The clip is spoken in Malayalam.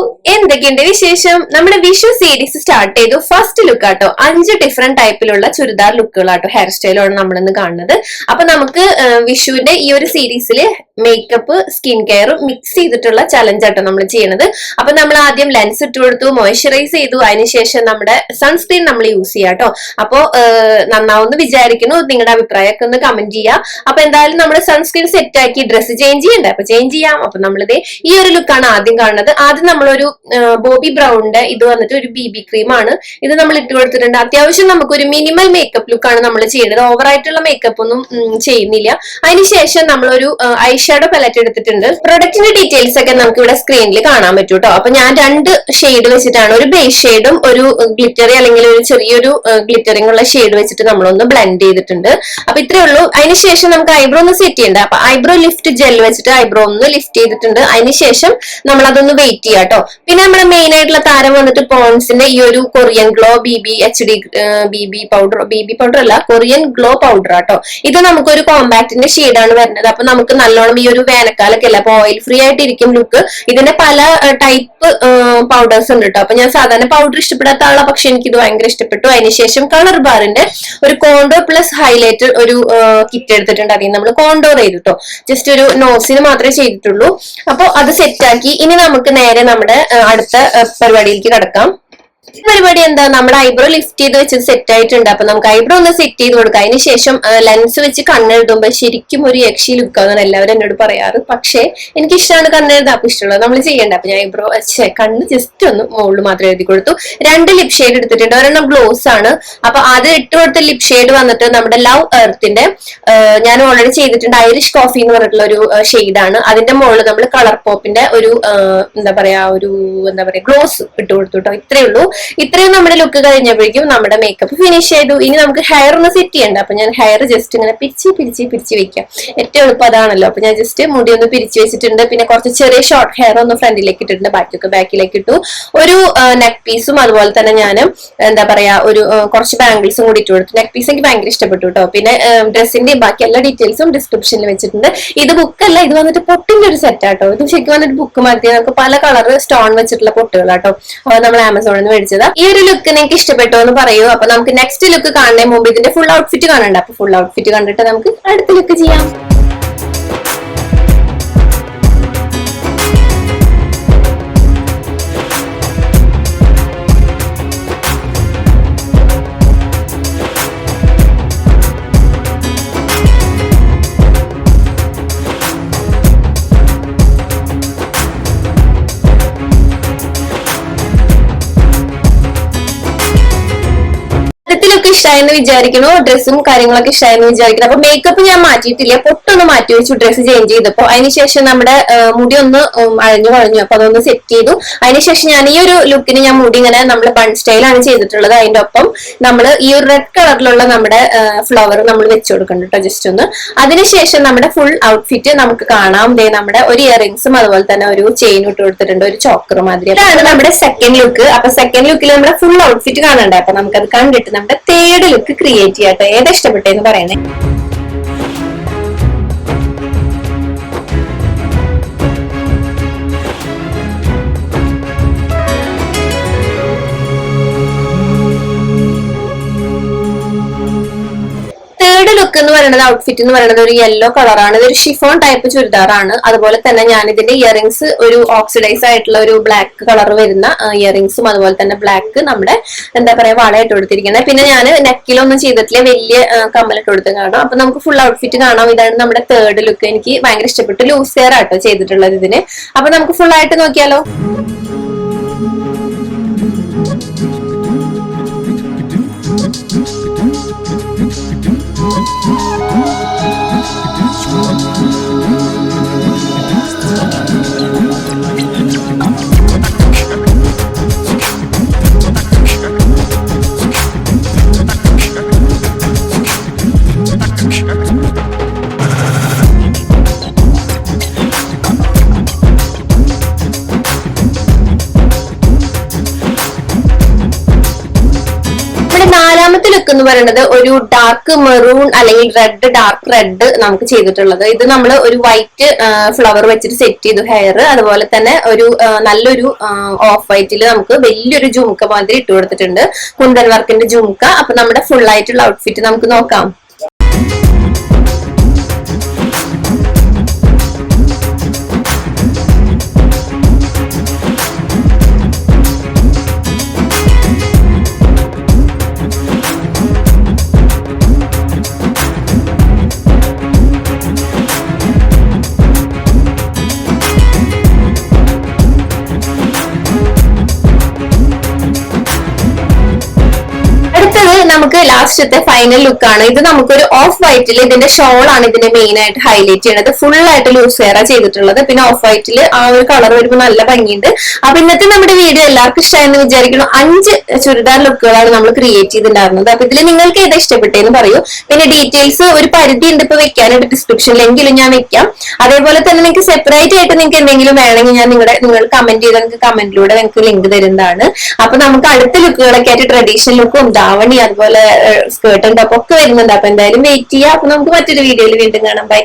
え? എന്തൊക്കെയുണ്ട് വിശേഷം? നമ്മുടെ വിഷു സീരീസ് സ്റ്റാർട്ട് ചെയ്തു. ഫസ്റ്റ് ലുക്ക് ആട്ടോ. അഞ്ച് ഡിഫറെന്റ് ടൈപ്പിലുള്ള ചുരിദാർ ലുക്കുകളാട്ടോ ഹെയർ സ്റ്റൈലാണ് നമ്മളിന്ന് കാണുന്നത്. അപ്പൊ നമുക്ക് വിഷുവിന്റെ ഈ ഒരു സീരീസിൽ മേക്കപ്പ് സ്കിൻ കെയറും മിക്സ് ചെയ്തിട്ടുള്ള ചലഞ്ച് ആട്ടോ നമ്മൾ ചെയ്യണത്. അപ്പൊ നമ്മൾ ആദ്യം ലെൻസ് ഇട്ട് കൊടുത്തു മോയ്സ്ചറൈസ് ചെയ്തു. അതിനുശേഷം നമ്മുടെ സൺസ്ക്രീൻ നമ്മൾ യൂസ് ചെയ്യാം കേട്ടോ അപ്പോ നന്നാവുമെന്ന് വിചാരിക്കുന്നു. നിങ്ങളുടെ അഭിപ്രായമൊക്കെ ഒന്ന് കമന്റ് ചെയ്യാം. അപ്പൊ എന്തായാലും നമ്മൾ സൺസ്ക്രീൻ സെറ്റ് ആക്കി ഡ്രസ്സ് ചേഞ്ച് ചെയ്യണ്ടേ? അപ്പൊ ചേഞ്ച് ചെയ്യാം. അപ്പൊ നമ്മളിത് ഈ ഒരു ലുക്കാണ് ആദ്യം കാണുന്നത്. ആദ്യം നമ്മളൊരു ബോബി ബ്രൗണിന്റെ ഇത് വന്നിട്ട് ഒരു ബി ബി ക്രീം ആണ്. ഇത് നമ്മൾ ഇട്ട് കൊടുത്തിട്ടുണ്ട്. അത്യാവശ്യം നമുക്ക് ഒരു മിനിമൽ മേക്കപ്പ് ലുക്കാണ് നമ്മൾ ചെയ്യുന്നത് ഓവർ ആയിട്ടുള്ള മേക്കപ്പ് ഒന്നും ചെയ്യുന്നില്ല. അതിനുശേഷം നമ്മളൊരു ഐഷാഡോ പലറ്റ് എടുത്തിട്ടുണ്ട്. പ്രൊഡക്റ്റിന്റെ ഡീറ്റെയിൽസ് ഒക്കെ നമുക്ക് ഇവിടെ സ്ക്രീനിൽ കാണാൻ പറ്റും കേട്ടോ അപ്പൊ ഞാൻ രണ്ട് ഷെയ്ഡ് വെച്ചിട്ടാണ്. ഒരു ബേസ് ഷെയ്ഡും ഒരു ഗ്ലിറ്ററി അല്ലെങ്കിൽ ഒരു ചെറിയൊരു ഗ്ലിറ്ററിംഗ് ഉള്ള ഷെയ്ഡ് വെച്ചിട്ട് നമ്മളൊന്ന് ബ്ലെൻഡ് ചെയ്തിട്ടുണ്ട്. അപ്പൊ ഇത്രയേ ഉള്ളൂ. അതിനുശേഷം നമുക്ക് ഐബ്രോ ഒന്ന് സെറ്റ് ചെയ്യണ്ട? അപ്പൊ ഐബ്രോ ലിഫ്റ്റ് ജെൽ വെച്ചിട്ട് ഐബ്രോ ഒന്ന് ലിഫ്റ്റ് ചെയ്തിട്ടുണ്ട്. അതിനുശേഷം നമ്മൾ അതൊന്ന് വെയിറ്റ് ചെയ്യാം കേട്ടോ പിന്നെ നമ്മുടെ മെയിൻ ആയിട്ടുള്ള താരം വന്നിട്ട് പോൺസിന്റെ ഈ ഒരു Korean glow B B H D B B powder B B powder അല്ല കൊറിയൻ ഗ്ലോ പൗഡർ ആട്ടോ. ഇത് നമുക്കൊരു കോമ്പാക്റ്റിന്റെ ഷെയ്ഡാണ് വരുന്നത്. അപ്പൊ നമുക്ക് നല്ലോണം ഈ ഒരു വേനൽക്കാലൊക്കെ അല്ല അപ്പൊ ഓയിൽ ഫ്രീ ആയിട്ട് ഇരിക്കും ലുക്ക് ഇതിന്റെ പല ടൈപ്പ് പൗഡേഴ്സ് ഉണ്ട് കേട്ടോ അപ്പൊ ഞാൻ സാധാരണ പൗഡർ ഇഷ്ടപ്പെടാത്ത ആളാ പക്ഷെ എനിക്ക് ഇത് ഭയങ്കര ഇഷ്ടപ്പെട്ടു. അതിനുശേഷം കളർ ബാറിന്റെ ഒരു കോണ്ടോ പ്ലസ് ഹൈലൈറ്റർ ഒരു കിറ്റ് എടുത്തിട്ടുണ്ട്. അതിൽ നമ്മൾ കോണ്ടോർ ചെയ്തു കേട്ടോ ജസ്റ്റ് ഒരു നോസിന് മാത്രമേ ചെയ്തിട്ടുള്ളൂ. അപ്പൊ അത് സെറ്റാക്കി ഇനി നമുക്ക് നേരെ നമ്മുടെ അടുത്ത പരിപാടിയിലേക്ക് കടക്കാം. പരിപാടി എന്താ? നമ്മുടെ ഐബ്രോ ലിഫ്റ്റ് ചെയ്ത് വെച്ചത് സെറ്റ് ആയിട്ടുണ്ട്. അപ്പൊ നമുക്ക് ഐബ്രോ ഒന്ന് സെറ്റ് ചെയ്ത് കൊടുക്കാം. അതിനുശേഷം ലെൻസ് വെച്ച് കണ്ണെഴുതുമ്പോൾ ശരിക്കും ഒരു യക്ഷി ലുക്കാന്നാണ് എല്ലാവരും എന്നോട് പറയാറ്. പക്ഷേ എനിക്ക് ഇഷ്ടമാണ് കണ്ണെഴുതാൻ. അപ്പൊ ഇഷ്ടമുള്ളത് നമ്മൾ ചെയ്യണ്ട? അപ്പൊ ഞാൻ ഐബ്രോ കണ്ണ് ജസ്റ്റ് ഒന്ന് മുകളിൽ മാത്രം എഴുതി കൊടുത്തു. രണ്ട് ലിപ് ഷെയ്ഡ് എടുത്തിട്ടുണ്ട്. ഒരെണ്ണം ഗ്ലോസ് ആണ്. അപ്പൊ അത് ഇട്ട് കൊടുത്ത ലിപ് ഷെയ്ഡ് വന്നിട്ട് നമ്മുടെ ലവ് എർത്തിന്റെ ഞാൻ ഓൾറെഡി ചെയ്തിട്ടുണ്ട്. ഐറിഷ് കോഫി എന്ന് പറഞ്ഞിട്ടുള്ള ഒരു ഷെയ്ഡാണ് അതിന്റെ മുകളിൽ നമ്മൾ കളർ പോപ്പിന്റെ ഒരു എന്താ പറയാ ഒരു എന്താ പറയാ ഗ്ലോസ് ഇട്ട് കൊടുത്തു കേട്ടോ ഇത്രയേ ഉള്ളൂ. ഇത്രയും നമ്മുടെ ലുക്ക് കഴിഞ്ഞപ്പോഴേക്കും നമ്മുടെ മേക്കപ്പ് ഫിനിഷ് ചെയ്തു. ഇനി നമുക്ക് ഹെയർ ഒന്ന് സെറ്റ് ചെയ്യണ്ട. അപ്പൊ ഞാൻ ഹെയർ ജസ്റ്റ് ഇങ്ങനെ പിരിച്ച് പിരിച്ച് പിരിച്ച് വെക്കാം. ഏറ്റവും എളുപ്പം അതാണല്ലോ. അപ്പൊ ഞാൻ ജസ്റ്റ് മുടി ഒന്ന് പിരിച്ച് വെച്ചിട്ടുണ്ട്. പിന്നെ കുറച്ച് ചെറിയ ഷോർട്ട് ഹെയർ ഒന്ന് ഫ്രണ്ടിലേക്ക് ഇട്ടിട്ടുണ്ട്. ബാക്കിയൊക്കെ ബാക്കിലേക്ക് ഇട്ടു. ഒരു നെക്ക് പീസും അതുപോലെ തന്നെ ഞാൻ എന്താ പറയാ ഒരു കുറച്ച് ബാംഗിൾസും കൂടി ഇട്ട് കൊടുത്തു. നെക്ക് പീസ് എനിക്ക് ഭയങ്കര ഇഷ്ടപ്പെട്ടു കേട്ടോ പിന്നെ ഡ്രസ്സിന്റെ ബാക്കി എല്ലാ ഡീറ്റെയിൽസും ഡിസ്ക്രിപ്ഷനിൽ വെച്ചിട്ടുണ്ട്. ഇത് ബുക്കല്ല ഇത് വന്നിട്ട് പൊട്ടിന്റെ ഒരു സെറ്റ് ആട്ടോ ഇത് ശരിക്കും വന്നിട്ട് ബുക്ക് മാറ്റി നമുക്ക് പല കളർ സ്റ്റോൺ വെച്ചിട്ടുള്ള പൊട്ടുകളാട്ടോ നമ്മൾ ആമസോണിൽ നിന്ന് മേടിച്ചതാ ഈ ഒരു ലുക്ക് നിങ്ങൾക്ക് ഇഷ്ടപ്പെട്ടോ എന്ന് പറയൂ. അപ്പൊ നമുക്ക് നെക്സ്റ്റ് ലുക്ക് കാണുന്നതിന് മുമ്പ് ഇതിന്റെ ഫുൾ ഔട്ട്ഫിറ്റ് കാണണ്ട. അപ്പൊ ഫുൾ ഔട്ട്ഫിറ്റ് കണ്ടിട്ട് നമുക്ക് അടുത്ത ലുക്ക് ചെയ്യാം. ഇഷ്ടമായെന്ന് വിചാരിക്കണു ഡ്രസ്സും കാര്യങ്ങളൊക്കെ ഇഷ്ടമായെന്ന് വിചാരിക്കുന്നു. അപ്പൊ മേക്കപ്പ് ഞാൻ മാറ്റിയിട്ടില്ല. പൊട്ടൊന്ന് മാറ്റി വെച്ചു ഡ്രസ്സ് ചേഞ്ച് ചെയ്തപ്പോ. അതിനുശേഷം നമ്മുടെ മുടി ഒന്ന് അഴിഞ്ഞു കളഞ്ഞു അപ്പൊ അതൊന്ന് സെറ്റ് ചെയ്തു. അതിനുശേഷം ഞാൻ ഈ ഒരു ലുക്കിന് ഞാൻ മുടി ഇങ്ങനെ നമ്മൾ ബൺ സ്റ്റൈലാണ് ചെയ്തിട്ടുള്ളത്. അതിന്റെ ഒപ്പം നമ്മൾ ഈ ഒരു റെഡ് കളറിലുള്ള നമ്മുടെ ഫ്ലവർ നമ്മൾ വെച്ചു കൊടുക്കണം കേട്ടോ ജസ്റ്റ് ഒന്ന്. അതിനുശേഷം നമ്മുടെ ഫുൾ ഔട്ട്ഫിറ്റ് നമുക്ക് കാണാം. ദേ നമ്മുടെ ഒരു ഇയറിംഗ്സും അതുപോലെ തന്നെ ഒരു ചെയിൻ ഇട്ട് കൊടുത്തിട്ടുണ്ട്. ഒരു ചോക്കർ മാതിരി. അതാണ് നമ്മുടെ സെക്കൻഡ് ലുക്ക് അപ്പൊ സെക്കൻഡ് ലുക്കിൽ നമ്മുടെ ഫുൾ ഔട്ട്ഫിറ്റ് കാണണ്ടേ? അപ്പൊ നമുക്കത് കണ്ടിട്ട് നമ്മുടെ തേർഡ് ലുക്ക് ക്രിയേറ്റ് ചെയ്യട്ടെ ഏതാ ഇഷ്ടപ്പെട്ടെന്ന് പറയണേ? എന്ന് പറയുന്നത് ഔട്ട്ഫിറ്റ് എന്ന് പറയുന്നത് ഒരു യെല്ലോ കളറാണ് ഇതൊരു ഷിഫോൺ ടൈപ്പ് ചുരിദാറാണ് അതുപോലെ തന്നെ ഞാൻ ഇതിന്റെ ഇയറിംഗ്സ് ഒരു ഓക്സിഡൈസ് ആയിട്ടുള്ള ഒരു ബ്ലാക്ക് കളർ വരുന്ന ഇയറിംഗ്സും അതുപോലെ തന്നെ ബ്ലാക്ക് നമ്മുടെ എന്താ പറയാ വളയിട്ട് കൊടുത്തിരിക്കുന്നത് പിന്നെ ഞാൻ നെക്കിലൊന്നും ചെയ്തിട്ടില്ല. വലിയ കമ്മലിട്ട് കൊടുത്ത് കാണാം. അപ്പൊ നമുക്ക് ഫുൾ ഔട്ട്ഫിറ്റ് കാണാം. ഇതാണ് നമ്മുടെ തേർഡ് ലുക്ക് എനിക്ക് ഭയങ്കര ഇഷ്ടപ്പെട്ടു. ലൂസ് ഹെയർ ആട്ടോ ചെയ്തിട്ടുള്ളത് ഇതിന്. അപ്പൊ നമുക്ക് ഫുൾ ആയിട്ട് നോക്കിയാലോ? ലുക്ക് എന്ന് പറയുന്നത് ഒരു ഡാർക്ക് മെറൂൺ അല്ലെങ്കിൽ റെഡ് ഡാർക്ക് റെഡ് നമുക്ക് ചെയ്തിട്ടുള്ളത്. ഇത് നമ്മൾ ഒരു വൈറ്റ് ഫ്ലവർ വെച്ചിട്ട് സെറ്റ് ചെയ്തു ഹെയർ അതുപോലെ തന്നെ ഒരു നല്ലൊരു ഓഫ് വൈറ്റിൽ നമുക്ക് വലിയൊരു ജുമുക്ക മാതിരി ഇട്ട് കൊടുത്തിട്ടുണ്ട്. കുന്തൻ വർക്കിന്റെ ജുമുക്ക അപ്പൊ നമ്മുടെ ഫുൾ ആയിട്ടുള്ള ഔട്ട്ഫിറ്റ് നമുക്ക് നോക്കാം. നമുക്ക് ലാസ്റ്റത്തെ ഫൈനൽ ലുക്ക് ആണ്. ഇത് നമുക്കൊരു ഓഫ് വൈറ്റിൽ ഇതിന്റെ ഷോൾ ആണ് ഇതിന്റെ മെയിൻ ആയിട്ട് ഹൈലൈറ്റ് ചെയ്യണത്. ഫുൾ ആയിട്ട് ലൂസ് വെയർ ചെയ്തിട്ടുള്ളത്. പിന്നെ ഓഫ് വൈറ്റിൽ ആ ഒരു കളർ വരുമ്പോൾ നല്ല ഭംഗിയുണ്ട്. അപ്പൊ ഇന്നത്തെ നമ്മുടെ വീഡിയോ എല്ലാവർക്കും ഇഷ്ടമായെന്ന് വിചാരിക്കുന്നു. അഞ്ച് ചുരിദാർ ലുക്കുകളാണ് നമ്മൾ ക്രിയേറ്റ് ചെയ്തിട്ടുണ്ടായിരുന്നത്. അപ്പൊ ഇതിൽ നിങ്ങൾക്ക് ഏതാ ഇഷ്ടപ്പെട്ടതെന്ന് പറയൂ. പിന്നെ ഡീറ്റെയിൽസ് ഒരു പരിധി ഉണ്ട് ഇപ്പൊ വെക്കാനായിട്ട് ഡിസ്ക്രിപ്ഷനിലെങ്കിലും ഞാൻ വെക്കാം. അതേപോലെ തന്നെ നിങ്ങൾക്ക് സെപ്പറേറ്റ് ആയിട്ട് നിങ്ങൾക്ക് എന്തെങ്കിലും വേണമെങ്കിൽ ഞാൻ നിങ്ങളുടെ നിങ്ങൾ കമന്റ് ചെയ്താൽ നിങ്ങൾക്ക് കമന്റിലൂടെ നിങ്ങൾക്ക് ലിങ്ക് തരുന്നതാണ്. അപ്പൊ നമുക്ക് അടുത്ത ലുക്കുകളൊക്കെ ആയിട്ട് ട്രഡീഷണൽ ലുക്കും ധാവണി അതുപോലെ സ്കേർട്ടും ടോപ്പൊക്കെ വരുന്നുണ്ട്. അപ്പൊ എന്തായാലും വെയിറ്റ് ചെയ്യാം. അപ്പൊ നമുക്ക് മറ്റൊരു വീഡിയോയിൽ വീണ്ടും കാണാം. ബൈ